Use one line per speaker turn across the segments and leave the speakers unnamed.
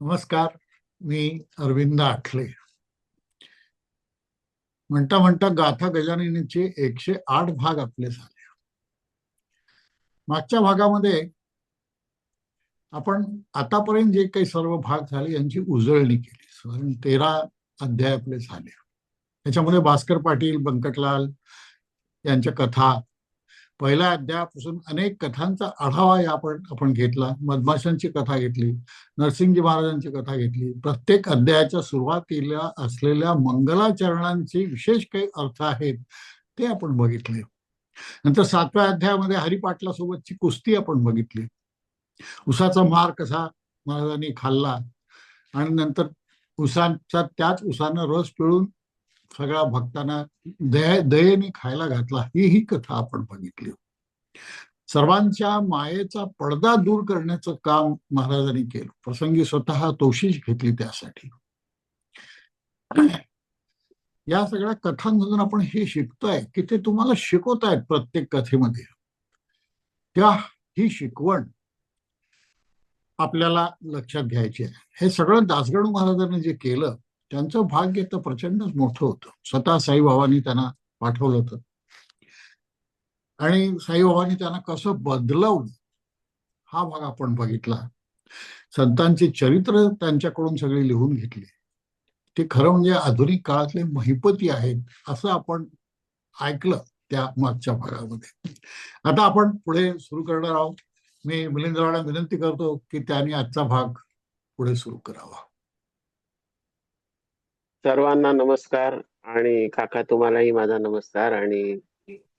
नमस्कार मी अरविंद आखले म्हणता म्हणता गाथा गजाननीचे एकशे आठ भाग आपले झाले. मागच्या भागामध्ये आपण आतापर्यंत जे काही सर्व भाग झाले यांची उजळणी केली. साधारण तेरा अध्याय आपले झाले. त्याच्यामध्ये भास्कर पाटील बंकटलाल यांच्या कथा पहिल्या अध्यायापासून अनेक कथांचा आढावा या आपण आपण घेतला. मधमाशांची कथा घेतली नरसिंहजी महाराजांची कथा घेतली. प्रत्येक अध्यायाच्या सुरुवातीला असलेल्या मंगलाचरणांचे विशेष काही अर्थ आहेत ते आपण बघितले. नंतर सातव्या अध्यायामध्ये हरिपाटला सोबतची कुस्ती आपण बघितली. उसाचा मार कसा महाराजांनी खाल्ला? आणि नंतर उसांचा त्याच उसानं रस पिळून सगळ्या भक्तांना दया दयेने खायला घातला ही ही कथा आपण बघितली. सर्वांच्या मायेचा पडदा दूर करण्याचं काम महाराजांनी केलं. प्रसंगी स्वतः तोशीच घेतली त्यासाठी. या सगळ्या कथांमधून आपण हे शिकतोय की ते तुम्हाला शिकवत आहेत प्रत्येक कथेमध्ये. त्या ही शिकवण आपल्याला लक्षात घ्यायची आहे. हे सगळं दासगणू महाराजांनी जे केलं त्यांचं भाग्य तर प्रचंडच मोठं होतं. स्वतः साईबाबांनी त्यांना पाठवलं होतं. आणि साईबाबांनी त्यांना कसं बदलवलं हा भाग आपण बघितला. संतांची चरित्र त्यांच्याकडून सगळी लिहून घेतली. ते खरं म्हणजे आधुनिक काळातले महिपती आहेत असं आपण ऐकलं त्या मागच्या भागामध्ये. आता आपण पुढे सुरू करणार आहोत. मी मिलिंदरावांना विनंती करतो की त्यांनी आजचा भाग पुढे सुरू करावा.
सर्वांना नमस्कार आणि काका तुम्हालाही माझा नमस्कार आणि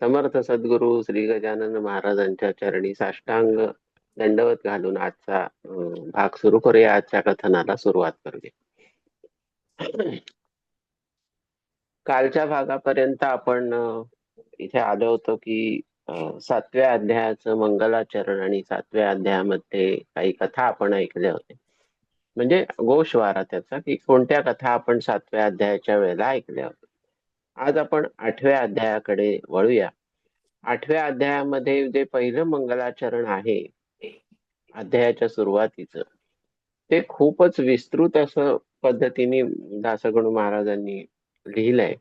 समर्थ सद्गुरू श्री गजानन महाराजांच्या चरणी साष्टांग दंडवत घालून आजचा भाग सुरू करूया. आजच्या कथनाला सुरुवात करूया. कालच्या भागापर्यंत आपण इथे आलो होतो की सातव्या अध्यायाचं मंगलाचरण आणि सातव्या अध्यायामध्ये काही कथा आपण ऐकल्या होत्या. म्हणजे गोषवारा त्याचा की कोणत्या कथा आपण सातव्या अध्यायाच्या वेळेला ऐकल्या. होत्या आज आपण आठव्या अध्यायाकडे वळूया. आठव्या अध्यायामध्ये जे पहिलं मंगलाचरण आहे अध्यायाच्या सुरुवातीचं ते खूपच विस्तृत असं पद्धतीने दासगणू महाराजांनी लिहिलंय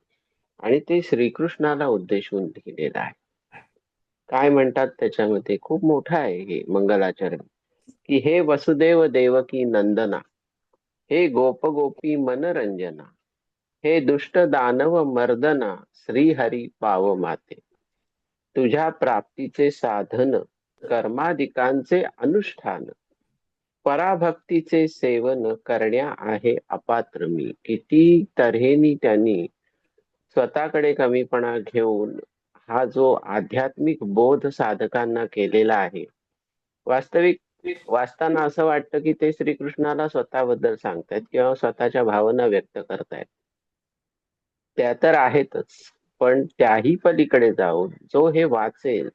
आणि ते श्रीकृष्णाला उद्देशून लिहिलेलं आहे. काय म्हणतात त्याच्यामध्ये? खूप मोठं आहे हे मंगलाचरण. की हे वसुदेव देवकी नंदना हे गोप गोपी मनरंजना हे दुष्ट दानव मर्दना श्रीहरी पाव माते तुझ्या प्राप्तीचे साधन कर्माधिकांचे अनुष्ठान पराभक्तीचे सेवन करण्या आहे अपात्र मी. किती तऱ्हेनी त्यांनी स्वतःकडे कमीपणा घेऊन हा जो आध्यात्मिक बोध साधकांना केलेला आहे वास्तविक वाचताना असं वाटतं की ते श्रीकृष्णाला स्वतःबद्दल सांगतायत किंवा स्वतःच्या भावना व्यक्त करतायत. त्या तर आहेतच पण त्याही पलीकडे जाऊन जो हे वाचेल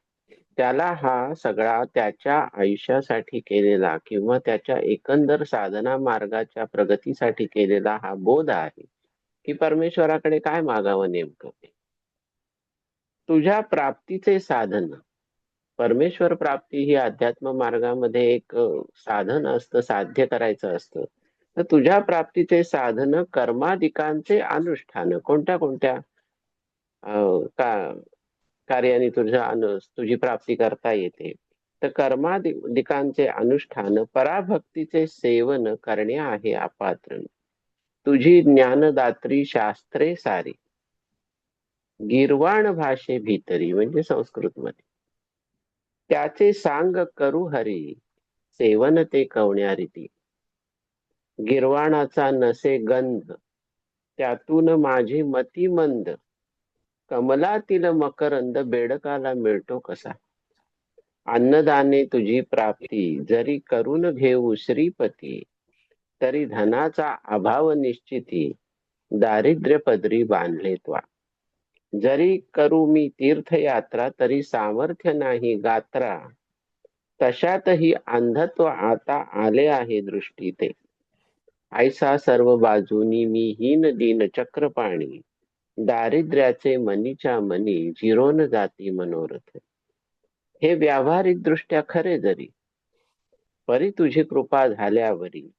त्याला हा सगळा त्याच्या आयुष्यासाठी केलेला किंवा त्याच्या एकंदर साधना मार्गाच्या प्रगतीसाठी केलेला हा बोध आहे की परमेश्वराकडे काय मागावं नेमकं तुझ्या प्राप्तीचे साधन परमेश्वर प्राप्ती ही अध्यात्म मार्गामध्ये एक साधन असतं साध्य करायचं असतं. तर तुझ्या प्राप्तीचे साधन कर्माधिकांचे अनुष्ठान कोणत्या कोणत्या का कार्याने तुझ्या अनु तुझी प्राप्ती करता येते? तर कर्माधिकांचे अनुष्ठान पराभक्तीचे सेवन करणे आहे अपात्र. तुझी ज्ञानदात्री शास्त्रे सारी. गिरवाण भाषे भीतरी म्हणजे संस्कृत मध्ये त्याचे सांग करू हरी. सेवन ते कवण्यारीती गिरवाणाचा नसे गंध. त्यातून माझी मती मंद. कमलातील मकरंद बेडकाला मिळतो कसा? अन्नदाने तुझी प्राप्ती. जरी करून घेऊ श्रीपती तरी धनाचा अभाव निश्चिती. दारिद्र्य पदरी बांधले त्वा जरी करू मी तीर्थयात्रा तरी सामर्थ्य नाही गात्रा. तशातही अंधत्व आता आले आहे दृष्टी ते ऐसा सर्व बाजूनी मी हीन दिन चक्रपाणी. दारिद्र्याचे मनीच्या मनी जिरोन जाती मनोरथ. हे व्यावहारिक दृष्ट्या खरे जरी. परी तुझी कृपा झाल्यावरी.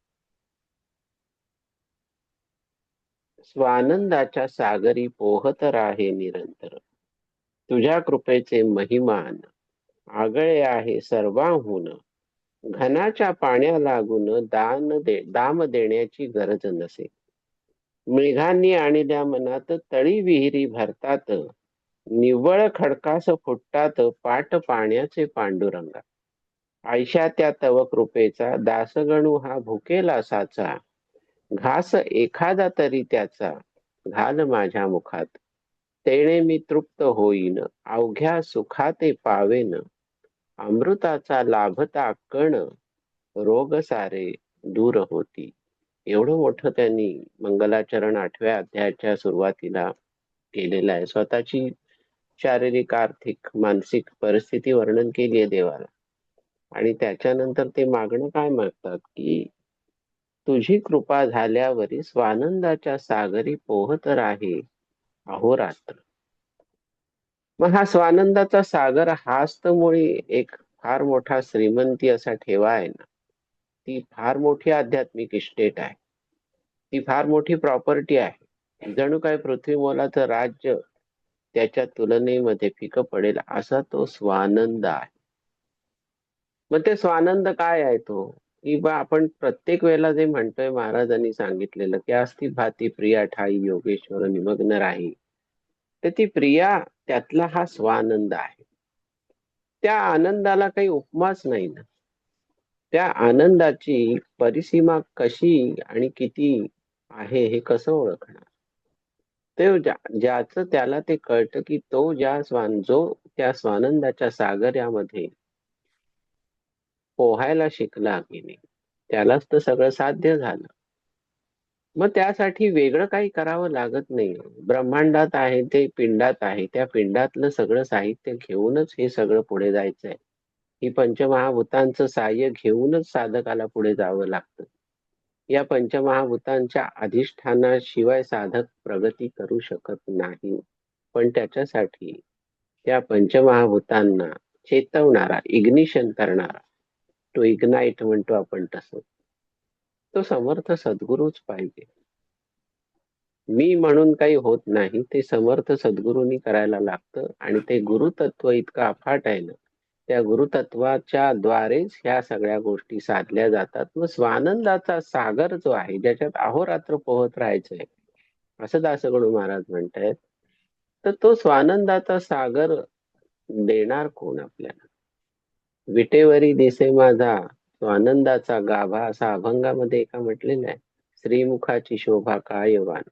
स्वानंदाच्या सागरी पोहत राहे निरंतर. तुझ्या कृपेचे महिमान आगळे आहे सर्वांहून. घनाच्या पाण्या लागून दान दे दाम देण्याची गरज नसे. मेघांनी आणल्या मनात तळी विहिरी भरतात. निव्वळ खडकास फुटतात पाट पाण्याचे पांडुरंगा. आयशा त्या तव कृपेचा दासगणू हा भुकेला साचा. घास एखादा तरी त्याचा घाल माझ्या मुखात. तेणे मी तृप्त होईन अवघ्या सुखाते पावेन. अमृताचा लाभता कण रोग सारे दूर होती. एवढं मोठं त्यांनी मंगलाचरण आठव्या अध्यायाच्या सुरुवातीला केलेलं आहे. स्वतःची शारीरिक आर्थिक मानसिक परिस्थिती वर्णन केली आहे देवाला. आणि त्याच्यानंतर ते मागणं काय मागतात की तुझी कृपा झाल्यावरी स्वानंदाच्या सागरी पोहत राहे. अहोरात्र मग हा स्वानंदाचा सागर हाच तर मुळी एक फार मोठा श्रीमंती असा ठेवा आहे ना. ती फार मोठी आध्यात्मिक इस्टेट आहे. ती फार मोठी प्रॉपर्टी आहे. जणू काय पृथ्वी मोलाचं राज्य त्याच्या तुलनेमध्ये फिकं पडेल असा तो स्वानंद आहे. मग ते स्वानंद काय आहे तो? की बा आपण प्रत्येक वेळेला जे म्हणतोय महाराजांनी सांगितलेलं की असती भाती प्रिया ठाई योगेश्वर निमग्न राही. तर ती प्रिया त्यातला हा स्वानंद आहे. त्या आनंदाला काही उपमाच नाही ना. त्या आनंदाची परिसीमा कशी आणि किती आहे हे कसं ओळखणार? ते ज्या- ज्याचं त्याला ते कळतं की तो ज्या स्वान जो त्या स्वानंदाच्या सागरामध्ये पोहायला शिकला की त्यालाच तर सगळं साध्य झालं. मग त्यासाठी वेगळं काही करावं लागत नाही. ब्रह्मांडात आहे ते पिंडात आहे. त्या पिंडातलं सगळं साहित्य घेऊनच हे सगळं पुढे जायचं आहे ही पंचमहाभूतांचं साह्य घेऊनच साधकाला पुढे जावं लागतं. या पंचमहाभूतांच्या अधिष्ठानाशिवाय साधक प्रगती करू शकत नाही. पण त्याच्यासाठी त्या पंचमहाभूतांना चेतवणारा इग्निशन करणारा तो इग्नाईट म्हणतो आपण तसं. तो समर्थ सद्गुरूच पाहिजे. मी म्हणून काही होत नाही ते समर्थ सद्गुरूंनी करायला लागतं आणि ते गुरुतत्व इतकं अफाट आहे ना त्या गुरुतत्वाच्या द्वारेच ह्या सगळ्या गोष्टी साधल्या जातात मग स्वानंदाचा सागर जो आहे ज्याच्यात अहोरात्र पोहत राहायचंय असं दासगणू महाराज म्हणतायत तर तो स्वानंदाचा सागर देणार कोण आपल्याला? विटेवरी दिसे माझा स्वानंदाचा गाभा असा अभंगामध्ये एका म्हटलेला आहे श्रीमुखाची शोभा कायवान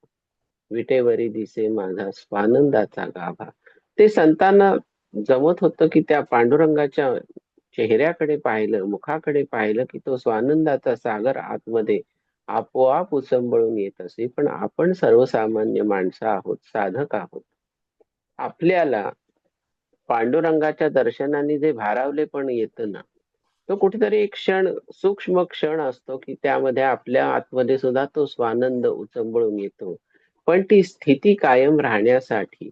विटेवरी दिसे माझा स्वानंदाचा गाभा. ते संतांना जमत होतं की त्या पांडुरंगाच्या चेहऱ्याकडे पाहिलं मुखाकडे पाहिलं की तो स्वानंदाचा सागर आतमध्ये आपोआप उसंबळून येत असे. पण आपण सर्वसामान्य माणसं आहोत साधक आहोत. आपल्याला पांडुरंगाच्या दर्शनाने जे भारावले पण येतं ना तो कुठेतरी एक क्षण सूक्ष्म क्षण असतो की त्यामध्ये आपल्या आतमध्ये सुद्धा तो स्वानंद उचंबळून येतो. पण ती स्थिती कायम राहण्यासाठी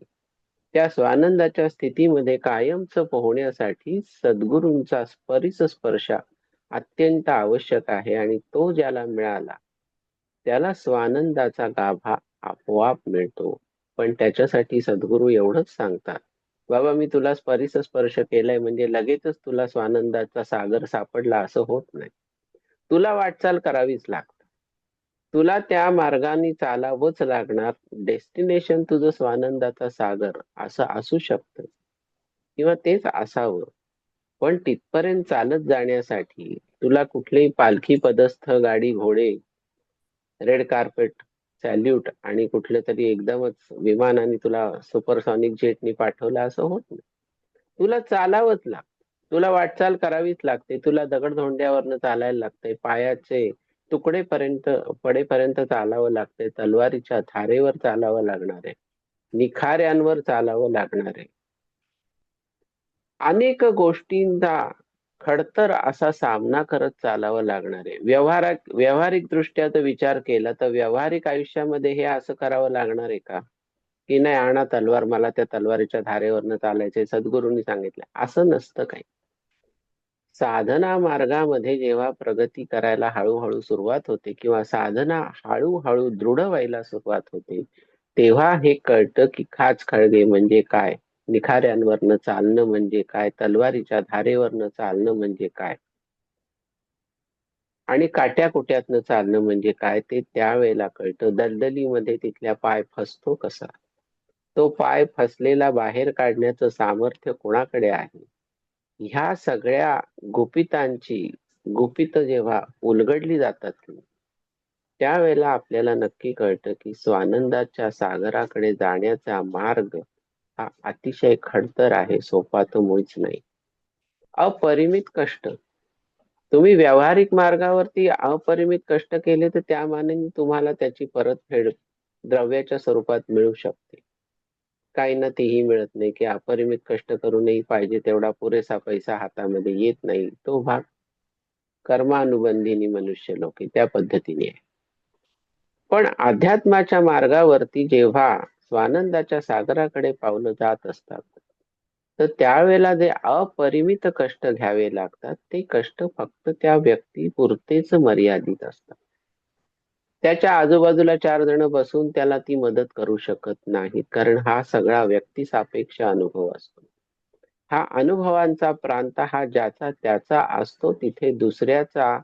त्या स्वानंदाच्या स्थितीमध्ये कायमच पोहण्यासाठी सद्गुरूंचा परिस स्पर्श अत्यंत आवश्यक आहे आणि तो ज्याला मिळाला त्याला स्वानंदाचा गाभा आपोआप मिळतो. पण त्याच्यासाठी सद्गुरू एवढंच सांगतात. बाबा मी तुला परिस स्पर्श केलाय म्हणजे लगेचच तुला स्वानंदाचा सागर सापडला असं होत नाही. तुला वाटचाल करावीच लागते. तुला त्या मार्गाने चालावंच लागणार. डेस्टिनेशन तुझं स्वानंदाचा सागर असं असू शकतं. किंवा तेच असावं. पण तिथपर्यंत चालत जाण्यासाठी तुला कुठलीही पालखी पदस्थ गाडी घोडे रेड कार्पेट सॅल्यूट आणि कुठलं तरी एकदमच विमानाने तुला सुपरसॉनिक जेटनी पाठवलं असं होत नाही. तुला चालावंच लागतं. तुला वाटचाल करावीच लागते. तुला दगडधोंड्यावरनं चालायला लागते पायाचे तुकडेपर्यंत पडेपर्यंत चालावं लागतंय. तलवारीच्या धारेवर चालावं लागणार आहे. निखाऱ्यांवर चालावं लागणार आहे. अनेक गोष्टींचा खडतर असा सामना करत चालावं लागणार आहे. व्यवहारिक व्यावहारिक दृष्ट्या तर विचार केला तर व्यावहारिक आयुष्यामध्ये हे असं करावं लागणार आहे का? की नाही आणा तलवार मला त्या तलवारीच्या धारेवरनं चालायचंय सद्गुरूंनी सांगितलं. असं नसतं काही. साधना मार्गामध्ये जेव्हा प्रगती करायला हळूहळू सुरुवात होते किंवा साधना हळूहळू दृढ व्हायला सुरुवात होते तेव्हा हे कळतं की खाच खळगे म्हणजे काय? निखाऱ्यांवरनं चालणं म्हणजे काय? तलवारीच्या धारेवरनं चालणं म्हणजे काय? आणि काट्याकुट्यातनं चालणं म्हणजे काय? ते त्यावेळेला कळतं. दलदलीमध्ये तिथल्या पाय फसतो कसा? तो पाय फसलेला बाहेर काढण्याचं सामर्थ्य कोणाकडे आहे? ह्या सगळ्या गुपितांची गुपित जेव्हा उलगडली जातात त्यावेळेला आपल्याला नक्की कळतं की स्वानंदाच्या सागराकडे जाण्याचा मार्ग हा अतिशय खडतर आहे सोपा तो मुळीच नाही. अपरिमित कष्ट. तुम्ही व्यावहारिक मार्गावरती अपरिमित कष्ट केले तर त्या मानाने तुम्हाला त्याची परतफेड द्रव्याच्या स्वरूपात मिळू शकते. काही ना तीही मिळत नाही की अपरिमित कष्ट करूनही पाहिजे तेवढा पुरेसा पैसा हातामध्ये येत नाही तो भाग कर्मानुबंधीनी मनुष्य लोके त्या पद्धतीने आहे. पण अध्यात्माच्या मार्गावरती जेव्हा स्वानंदाच्या सागराकडे पावलं जात असतात. तर त्यावेळेला जे अपरिमित कष्ट घ्यावे लागतात ते कष्ट फक्त त्या व्यक्ती पुरतेच मर्यादित असतात. त्याच्या आजूबाजूला चार जण बसून त्याला ती मदत करू शकत नाहीत कारण हा सगळा व्यक्ती सापेक्ष अनुभव असतो. हा अनुभवांचा प्रांत हा ज्याचा त्याचा असतो तिथे दुसऱ्याचा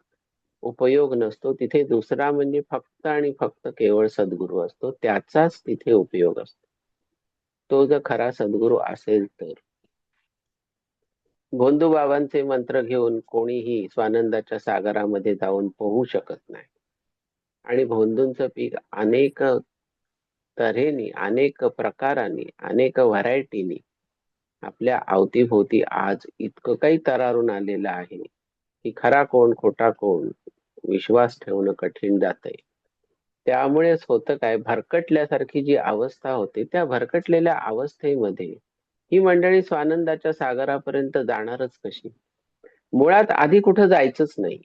उपयोग नसतो. तिथे दुसरा म्हणजे फक्त आणि फक्त केवळ सद्गुरू असतो. त्याचाच तिथे उपयोग असतो. तो जर खरा सद्गुरू असेल तर. गोंदू बाबांचे मंत्र घेऊन कोणीही स्वानंदाच्या सागरामध्ये जाऊन पोहू शकत नाही. आणि भोंदूंचं पीक अनेक तऱ्हेने अनेक प्रकाराने अनेक व्हरायटीनी आपल्या अवतीभोवती आज इतकं काही तरारून आलेलं आहे. की खरा कोण खोटा कोण विश्वास ठेवणं कठीण जात त्यामुळेच होतं काय भरकटल्यासारखी जी अवस्था होते त्या भरकटलेल्या अवस्थेमध्ये ही मंडळी स्वानंदाच्या सागरापर्यंत जाणारच कशी? मुळात आधी कुठं जायचंच नाही.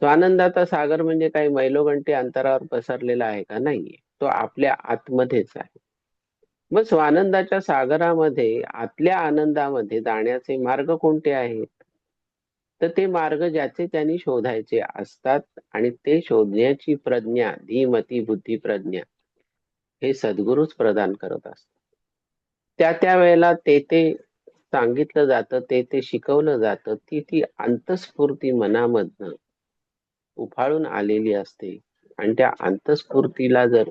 स्वानंदाचा सागर म्हणजे काही मैलोगंटी अंतरावर पसरलेला आहे का? नाहीये. तो आपल्या आतमध्येच आहे. मग स्वानंदाच्या सागरामध्ये आतल्या आनंदामध्ये जाण्याचे मार्ग कोणते आहेत? तर ते मार्ग ज्याचे त्यांनी शोधायचे असतात आणि ते शोधण्याची प्रज्ञा धीमती बुद्धी प्रज्ञा हे सद्गुरूच प्रदान करत असतात. त्या त्या वेळेला ते ते सांगितलं जातं ते ते शिकवलं जातं ती ती अंतस्फूर्ती मनामधनं उफाळून आलेली असते आणि त्या अंतस्फूर्तीला जर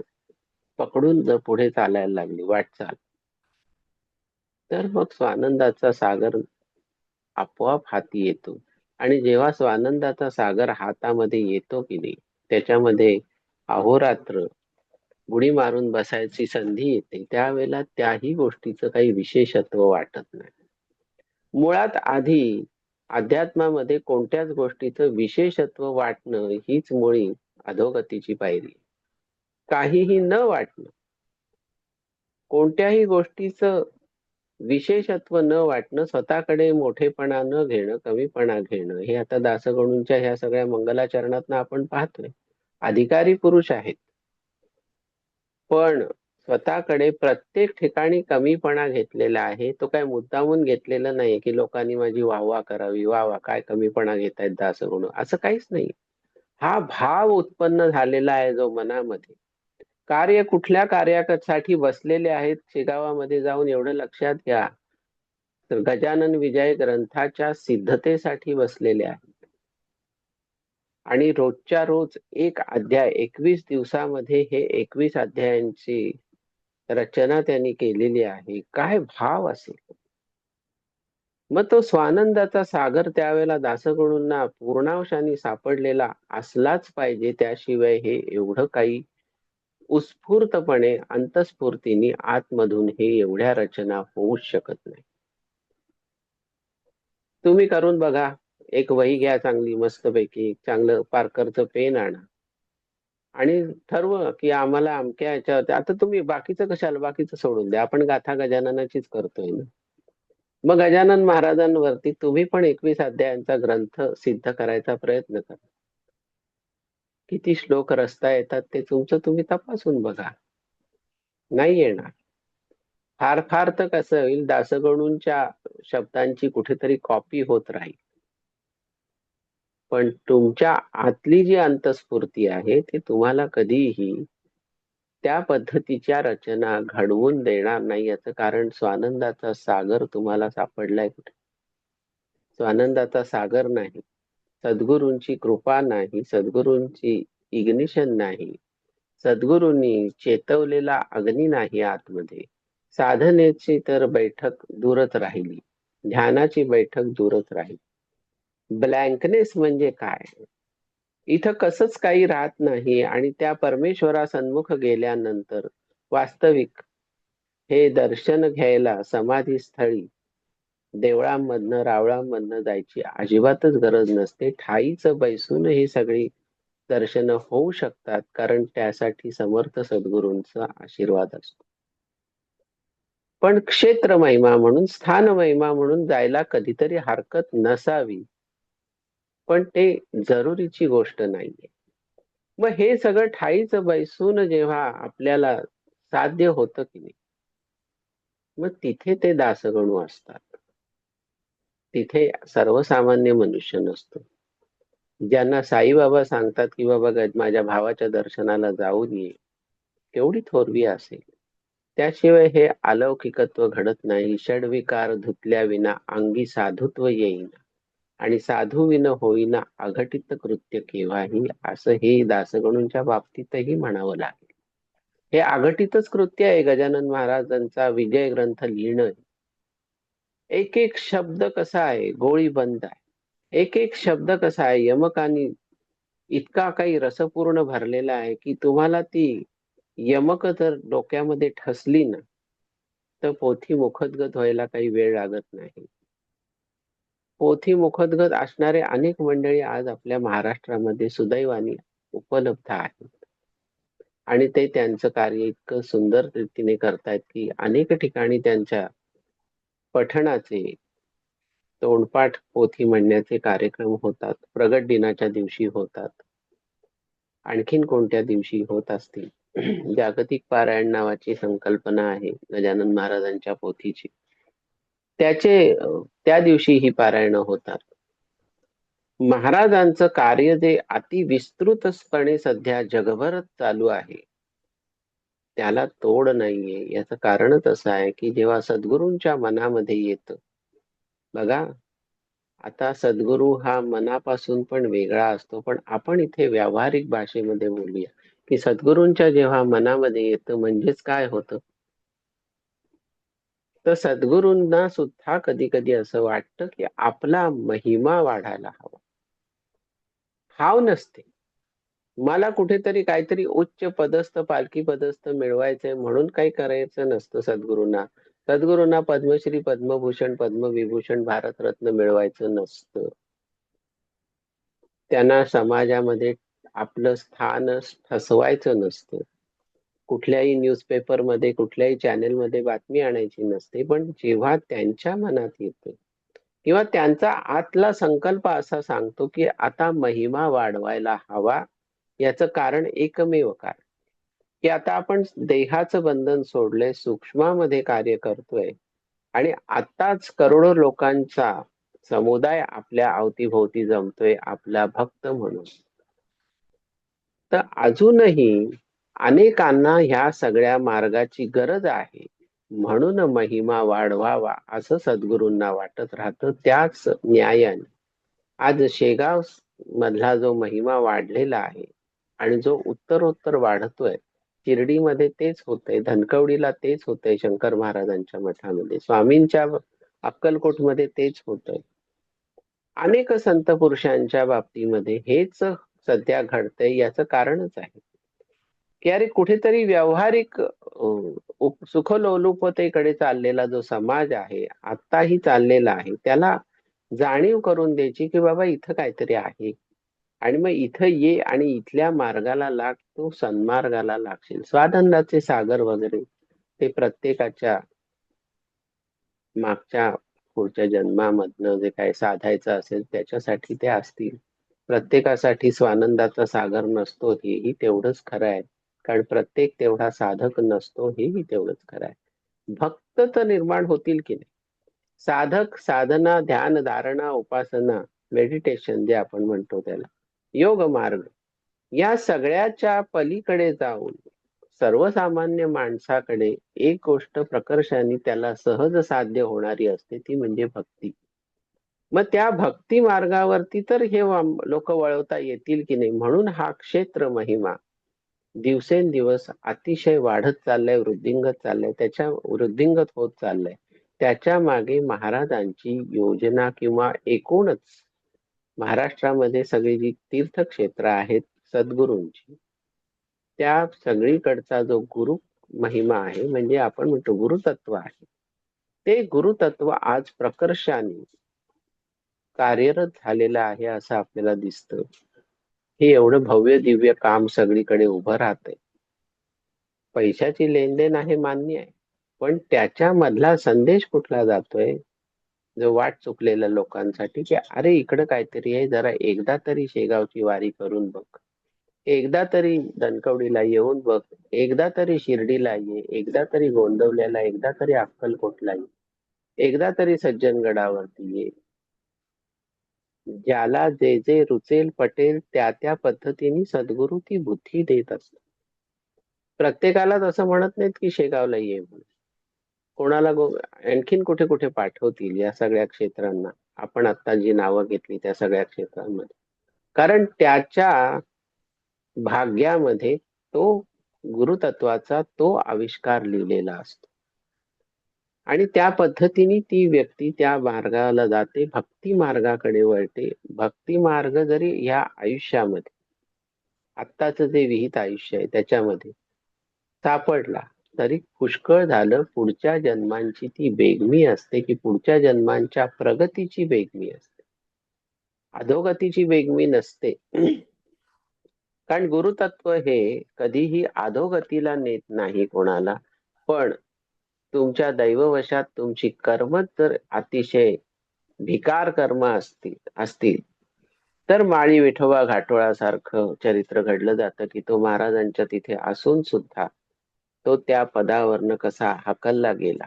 पकडून जर पुढे चालायला लागली वाटचाल तर मग स्वानंदाचा सागर आपोआप हाती येतो. आणि जेव्हा स्वानंदाचा सागर हातामध्ये येतो की नाही त्याच्यामध्ये अहोरात्र बुडी मारून बसायची संधी येते त्यावेळेला त्याही गोष्टीचं काही विशेषत्व वाटत नाही. मुळात आधी अध्यात्मामध्ये कोणत्याच गोष्टीचं विशेषत्व वाटणं हीच मुळी अधोगतीची पायरी. काहीही न वाटणं कोणत्याही गोष्टीचं विशेषत्व न वाटणं स्वतःकडे मोठेपणा न घेणं कमीपणा घेणं हे आता दासगणूंच्या ह्या सगळ्या मंगलाचरणात आपण पाहतोय. अधिकारी पुरुष आहेत. पण स्वतःकडे प्रत्येक ठिकाणी कमीपणा घेतलेला आहे तो काय मुद्दामून घेतलेला नाही की लोकांनी माझी वाहवा करावी वा वा काय कमीपणा घेत आहेत दासगुण असं काहीच नाही हा भाव उत्पन्न झालेला आहे जो मनामध्ये. कार्य कुठल्या कार्यासाठी बसलेले आहेत शेगावामध्ये जाऊन एवढं लक्षात घ्या. तर गजानन विजय ग्रंथाच्या सिद्धतेसाठी बसलेले आहेत. आणि रोजच्या रोज एक अध्याय एकवीस दिवसामध्ये हे एकवीस अध्यायांची रचना त्यांनी केलेली आहे. काय भाव असेल. मग तो स्वानंदाचा सागर त्यावेळेला दासगुणूंना पूर्णांशाने सापडलेला असलाच पाहिजे. त्याशिवाय हे एवढं काही उत्स्फूर्तपणे अंतस्फूर्तीने आतमधून हे एवढ्या रचना होऊच शकत नाही. तुम्ही करून बघा एक वही घ्या चांगली मस्तपैकी चांगलं पारकरचं पेन आणा. आणि ठरव की आम्हाला अमक्या याच्यावर आता तुम्ही बाकीचं कशाला बाकीचं सोडून द्या. आपण गाथा गजाननाचीच करतोय ना. मग गजानन महाराजांवरती तुम्ही पण एकवीस अध्यायांचा ग्रंथ सिद्ध करायचा प्रयत्न करा. किती श्लोक रस्ता येतात ते तुमचं तुम्ही तपासून बघा. नाही येणार. फार फार तर कसं होईल दासगणूंच्या शब्दांची कुठेतरी कॉपी होत राहील. पण तुमच्या आतली जी अंतस्फूर्ती आहे ती तुम्हाला कधीही त्या पद्धतीच्या रचना घडवून देणार नाही याचं कारण स्वानंदाचा सागर तुम्हाला सापडलाय कुठे? स्वानंदाचा सागर नाही. सद्गुरूंची कृपा नाही सद्गुरूंची इग्निशन नाही सद्गुरूंनी चेतवलेला अग्नी नाही आतमध्ये. साधनेची तर बैठक दूरच राहिली ध्यानाची बैठक दूरच राहिली. ब्लँकनेस म्हणजे काय? इथं कसंच काही राहत नाही आणि त्या परमेश्वरा सन्मुख गेल्यानंतर वास्तविक हे दर्शन घ्यायला समाधी स्थळी देवळांमधनं रावळांमधनं जायची अजिबातच गरज नसते. ठाईच बैसून ही सगळी दर्शन होऊ शकतात कारण त्यासाठी समर्थ सद्गुरूंचा आशीर्वाद असतो. पण क्षेत्र महिमा म्हणून स्थान महिमा म्हणून जायला कधीतरी हरकत नसावी. पण ते जरुरीची गोष्ट नाहीये. मग हे सगळं ठाईच बैसून जेव्हा आपल्याला साध्य होतं की नाही मग तिथे ते दासगणू असतात. तिथे सर्वसामान्य मनुष्य नसतो. ज्यांना साईबाबा सांगतात की बाबा माझ्या भावाच्या दर्शनाला जाऊन ये. केवढी थोरवी असेल. त्याशिवाय हे अलौकिकत्व घडत नाही. षडविकार धुतल्या विना अंगी साधुत्व येईना आणि साधू विन होईना अघटित कृत्य केव्हाही असं हे दासगणूंच्या बाबतीतही म्हणावं लागेल. हे अघटितच कृत्य आहे गजानन महाराजांचा विजय ग्रंथ लिहिणं. एक एक शब्द कसा आहे? गोळी बंद आहे. एक एक शब्द कसा आहे? यमकानी इतका काही रसपूर्ण भरलेला आहे की तुम्हाला ती यमक जर डोक्यामध्ये ठसली ना तर पोथी मुखदगत व्हायला काही वेळ लागत नाही. पोथी मुखदगत असणारे अनेक मंडळी आज आपल्या महाराष्ट्रामध्ये सुदैवानी उपलब्ध आहेत. आणि ते त्यांचं कार्य इतकं सुंदर रीतीने करतायत की अनेक ठिकाणी त्यांच्या पठणाचे तोंडपाठ पोथी म्हणण्याचे कार्यक्रम होतात. प्रगट दिनाच्या दिवशी होतात. आणखीन कोणत्या दिवशी होत असतील? जागतिक पारायण नावाची संकल्पना आहे गजानन महाराजांच्या पोथीची. त्याचे त्या दिवशी ही पारायण होतात. महाराजांचं कार्य जे अति विस्तृतपणे सध्या जगभर चालू आहे त्याला तोड नाहीये. याचं कारणच असं आहे की जेव्हा सद्गुरूंच्या मनामध्ये येतं बघा आता सद्गुरू हा मनापासून पण वेगळा असतो पण आपण इथे व्यावहारिक भाषेमध्ये बोलूया. की सद्गुरूंच्या जेव्हा मनामध्ये येतं म्हणजेच काय होतं? तर सद्गुरूंना सुद्धा कधी कधी असं वाटतं की आपला महिमा वाढायला हवा. हाव नसते. मला कुठेतरी काहीतरी उच्च पदस्थ पालखी पदस्थ मिळवायचंय म्हणून काही करायचं नसतं सद्गुरूंना. सद्गुरूंना पद्मश्री पद्मभूषण पद्मविभूषण भारतरत्न मिळवायचं नसतं. त्यांना समाजामध्ये आपलं स्थान ठसवायचं नसतं. कुठल्याही न्यूजपेपरमध्ये कुठल्याही चॅनेल मध्ये बातमी आणायची नसते. पण जेव्हा त्यांच्या मनात येते किंवा त्यांचा आतला संकल्प असा सांगतो की आता महिमा वाढवायला हवा. याचं कारण एकमेव कारण. की आता आपण देहाचं बंधन सोडलंय सूक्ष्मामध्ये कार्य करतोय आणि आताच करोडो लोकांचा समुदाय आपल्या अवतीभोवती जमतोय आपला भक्त म्हणून. तर अजूनही अनेकांना ह्या सगळ्या मार्गाची गरज आहे. म्हणून महिमा वाढवावा असं सद्गुरूंना वाटत राहतं. त्याच न्यायाने. आज शेगाव मधला जो महिमा वाढलेला आहे आणि जो उत्तरोत्तर वाढतोय शिर्डीमध्ये तेच होतंय धनकवडीला तेच होतंय शंकर महाराजांच्या मठामध्ये स्वामींच्या अक्कलकोटमध्ये तेच होतंय. अनेक संत पुरुषांच्या बाबतीमध्ये हेच सध्या घडतंय याचं कारणच आहे. की अरे कुठेतरी व्यावहारिक सुखलोलुपतेकडे चाललेला जो समाज आहे आत्ताही चाललेला आहे त्याला जाणीव करून द्यायची की बाबा इथं काहीतरी आहे. आणि मग इथं ये आणि इथल्या मार्गाला लाग तू सन्मार्गाला लागशील. स्वानंदाचे सागर वगैरे ते प्रत्येकाच्या मागच्या पुढच्या जन्मामधनं जे काही साधायचं असेल त्याच्यासाठी ते असतील. प्रत्येकासाठी स्वानंदाचा सागर नसतो हेही तेवढंच खरं आहे. कारण प्रत्येक तेवढा साधक नसतो हेही तेवढंच खरं आहे. भक्त तर निर्माण होतील की नाही? साधक साधना ध्यान धारणा उपासना मेडिटेशन जे आपण म्हणतो त्याला. योग मार्ग. या सगळ्याच्या पलीकडे जाऊन सर्वसामान्य माणसाकडे एक गोष्ट प्रकर्षाने त्याला सहज साध्य होणारी असते ती म्हणजे भक्ती. मग त्या भक्ती मार्गावरती तर हे लोक वळवता येतील की नाही? म्हणून हा क्षेत्र महिमा दिवसेंदिवस अतिशय वाढत चाललाय वृद्धिंगत चाललाय त्याच्या वृद्धिंगत होत चाललाय. त्याच्यामागे महाराजांची योजना किंवा एकूणच महाराष्ट्रामध्ये सगळी जी तीर्थक्षेत्र आहेत सद्गुरूंची त्या सगळीकडचा जो गुरु महिमा आहे म्हणजे आपण म्हणतो गुरुतत्व आहे. ते गुरुतत्व आज प्रकर्षाने कार्यरत झालेलं आहे असं आपल्याला दिसतं. हे एवढं भव्य दिव्य काम सगळीकडे उभं राहतंय. पैशाची लेनदेन आहे मान्य आहे पण त्याच्या मधला संदेश कुठला जातोय? जो वाट चुकलेल्या लोकांसाठी की अरे इकडं काहीतरी आहे जरा एकदा तरी शेगावची वारी करून बघ. एकदा तरी दणकवडीला येऊन बघ. एकदा तरी शिर्डीला ये. एकदा तरी गोंदवल्याला एकदा तरी अक्कलकोटला ये. एकदा तरी सज्जनगडावरती ये. ज्याला जे जे रुचेल पटेल त्या त्या पद्धतीने सद्गुरू ती बुद्धी देत असत प्रत्येकालाच असं म्हणत नाहीत की शेगावला ये म्हणून. कोणाला आणखीन कुठे कुठे पाठवतील या सगळ्या क्षेत्रांना? आपण आता जी नावं घेतली त्या सगळ्या क्षेत्रांमध्ये. कारण त्याच्या भाग्यामध्ये तो गुरुतत्वाचा तो आविष्कार लिहिलेला असतो. आणि त्या पद्धतीने ती व्यक्ती त्या मार्गाला जाते भक्ती मार्गाकडे वळते. भक्ती मार्ग जरी ह्या आयुष्यामध्ये आत्ताचं जे विहित आयुष्य आहे त्याच्यामध्ये सापडला तरी पुष्कळ झालं. पुढच्या जन्मांची ती बेगमी असते की पुढच्या जन्मांच्या प्रगतीची बेगमी असते. अधोगतीची बेगमी नसते. कारण गुरुतत्व हे कधीही अधोगतीला नेत नाही कोणाला. पण तुमच्या दैववशात तुमची कर्म जर अतिशय भिकार कर्म असतील असतील. तर माळी विठोबा घाटोळासारखं चरित्र घडलं जातं की तो महाराजांच्या तिथे असून सुद्धा तो त्या पदावरनं कसा हकलला गेला.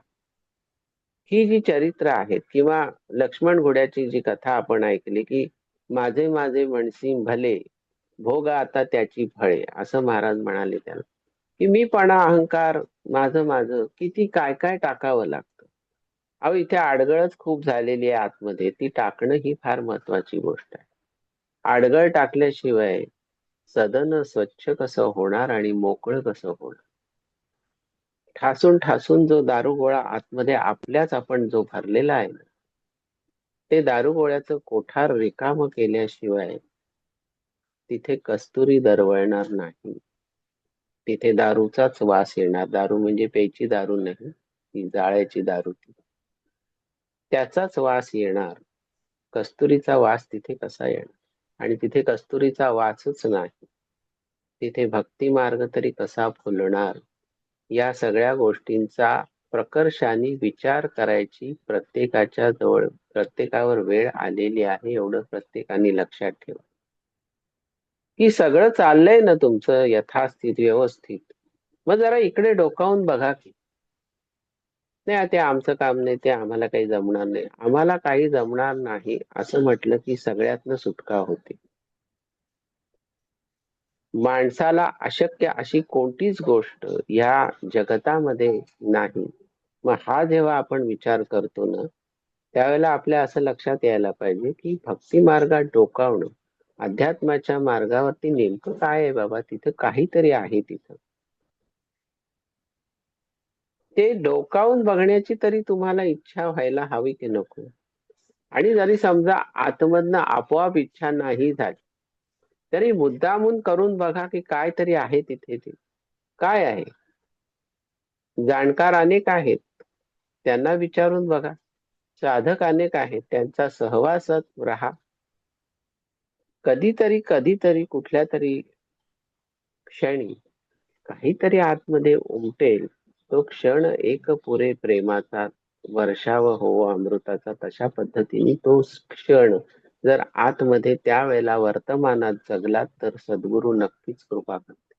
ही जी चरित्र आहेत किंवा लक्ष्मण घोड्याची जी कथा आपण ऐकली की माझे माझे म्हणसी भले भोग आता त्याची फळे असं महाराज म्हणाले त्याला. की मी पणा अहंकार माझं माझं किती काय काय टाकावं लागतं. अहो इथे आडगळच खूप झालेली आहे आतमध्ये ती टाकणं ही फार महत्वाची गोष्ट आहे. आडगळ टाकल्याशिवाय सदन स्वच्छ कसं होणार आणि मोकळं कसं होणार? ठासून ठासून जो दारू गोळा आतमध्ये आपल्याच आपण जो भरलेला आहे ना ते दारू गोळ्याचं कोठार रिकाम केल्याशिवाय तिथे कस्तुरी दरवळणार नाही. तिथे दारूचाच वास येणार. दारू म्हणजे प्यायची दारू नाही ती जाळ्याची दारू ती. त्याचाच वास येणार. कस्तुरीचा वास तिथे कसा येणार? आणि तिथे कस्तुरीचा वासच नाही. तिथे भक्ती मार्ग तरी कसा फुलणार? या सगळ्या गोष्टींचा प्रकर्षाने विचार करायची प्रत्येकाच्या जवळ प्रत्येकावर वेळ आलेली आहे एवढं प्रत्येकाने लक्षात ठेवा. की सगळं चाललंय ना तुमचं यथास्थित व्यवस्थित. मग जरा इकडे डोकावून बघा की. नाही ते आमचं काम नाही ते आम्हाला काही जमणार नाही. आम्हाला काही जमणार नाही असं म्हटलं की सगळ्यातनं सुटका होते. माणसाला अशक्य अशी कोणतीच गोष्ट या जगतामध्ये नाही. मग हा जेव्हा आपण विचार करतो ना त्यावेळेला आपल्या असं लक्षात यायला पाहिजे की भक्ती मार्गात डोकावणं अध्यात्माच्या मार्गावरती नेमकं काय आहे बाबा? तिथं काहीतरी आहे तिथं. ते डोकावून बघण्याची तरी तुम्हाला इच्छा व्हायला हवी की नको. आणि जरी समजा आतमधनं आपोआप इच्छा नाही झाली तरी मुद्दामून करून बघा की काय तरी आहे तिथे ते. काय आहे? जाणकार अनेक आहेत. त्यांना विचारून बघा. साधक अनेक आहेत. त्यांचा सहवासात राहा. कधीतरी कधीतरी कुठल्या तरी क्षणी काहीतरी आतमध्ये उमटेल. तो क्षण एक पुरे प्रेमाचा वर्षाव हो अमृताचा तशा पद्धतीने तो क्षण जर आतमध्ये त्यावेळेला वर्तमानात जगलात तर सद्गुरू नक्कीच कृपा करते